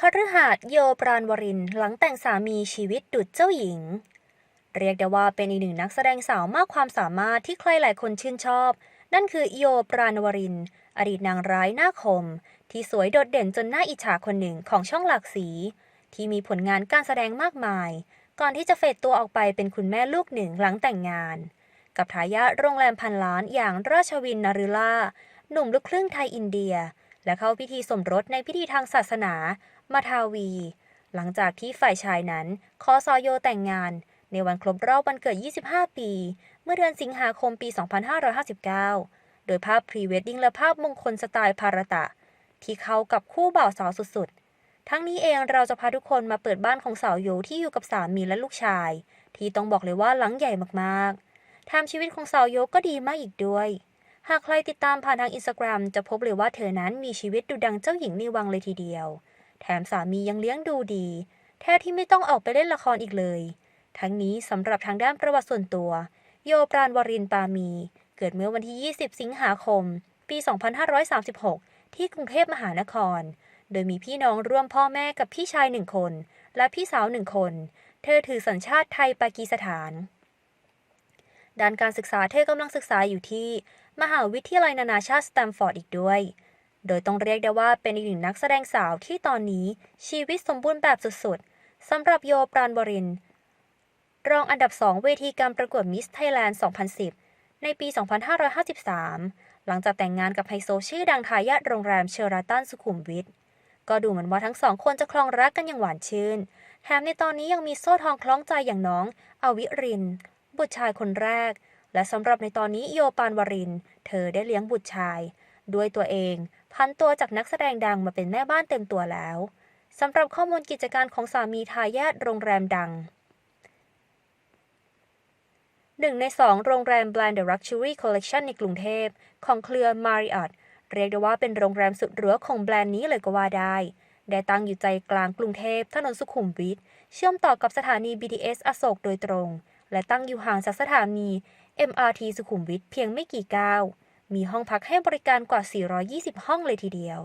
คฤหาสน์โยปราณวรินหลังแต่งสามีชีวิตดุจเจ้าหญิง เรียกได้ว่าเป็นอีกหนึ่งนักแสดงสาวมากความสามารถที่ใครหลายคนชื่นชอบ นั่นคือโยปราณวรินทร์อดีตนางร้ายหน้าคม ที่สวยโดดเด่นจนน่าอิจฉาคนหนึ่งของช่องหลากสี ที่มีผลงานการแสดงมากมาย ก่อนที่จะเฟดตัวออกไปเป็นคุณแม่ลูกหนึ่งหลังแต่งงาน กับทายาทโรงแรมพันล้านอย่างราชวินนารุล่าหนุ่มลูกครึ่งไทยอินเดีย และเข้าพิธีสมรสในพิธีทางศาสนา มาทาวี หลังจากที่ฝ่ายชายนั้นขอซอโยแต่งงาน ในวันครบรอบวันเกิด 25 ปี เมื่อเดือนสิงหาคมปี 2559 โดยภาพพรีเวดดิ้งและภาพมงคลสไตล์ภารตะ ที่เข้ากับคู่บ่าวสาวสุดๆ ทั้งนี้เองเราจะพาทุกคนมาเปิดบ้านของสาวโยที่อยู่กับสามีและลูกชาย ที่ต้องบอกเลยว่าหลังใหญ่มากๆทำชีวิตของสาวโยก็ดีมากอีกด้วย หากใครติดตามผ่านทางอินสตาแกรมจะพบเลยว่าเธอนั้นมีชีวิตดูดังเจ้าหญิงในวังเลยทีเดียว แถมสามียังเลี้ยงดูดี แท้ที่ไม่ต้องออกไปเล่นละครอีกเลย ทั้งนี้สำหรับทางด้านประวัติส่วนตัว โยปราณวรินปามี เกิดเมื่อวันที่ 20 สิงหาคม ปี 2536 ที่กรุงเทพมหานคร โดยมีพี่น้องร่วมพ่อแม่กับพี่ชายหนึ่งคน และพี่สาวหนึ่งคน เธอถือสัญชาติไทยปากีสถาน ด้านการศึกษาเธอกำลังศึกษาอยู่ที่ มหาวิทยาลัยนานาชาติสแตมฟอร์ดอีกด้วย โดยต้องเรียกได้ว่าเป็นอีกหนึ่งนักแสดงสาวที่ตอนนี้ชีวิตสมบูรณ์แบบสุดๆสำหรับโยปราณวริน รองอันดับ 2 เวทีการประกวดมิสไทยแลนด์ 2010 ในปี 2553 หลังจากแต่งงานกับไฮโซชื่อดังทายาทโรงแรมเชอราตันสุขุมวิทก็ดูเหมือนว่าทั้งสองคนจะคลองรักกันอย่างหวานชื่น แถมในตอนนี้ยังมีโซ่ทองคล้องใจอย่างน้อง อวิริน บุตรชายคนแรก และสำหรับในตอนนี้โยปานวริน เธอได้เลี้ยงบุตรชาย ด้วยตัวเอง พันตัวจากนักแสดงดังมาเป็นแม่บ้านเต็มตัวแล้วสำหรับข้อมูลกิจการของสามีทายาทโรงแรมดังหนึ่งในสองโรงแรม Blind The Luxury Collection ในกรุงเทพ ของเครือ Marriott เรียกได้ว่าเป็นโรงแรมสุดหรูของแบรนด์นี้เลยก็ว่าได้ ได้ตั้งอยู่ใจกลางกรุงเทพถนนสุขุมวิท เชื่อมต่อกับสถานี BTS อโศกโดยตรง และตั้งอยู่ห่างจากสถานี MRT สุขุมวิทเพียงไม่กี่ก้าว มีห้องพักให้บริการกว่า 420 ห้องเลยทีเดียว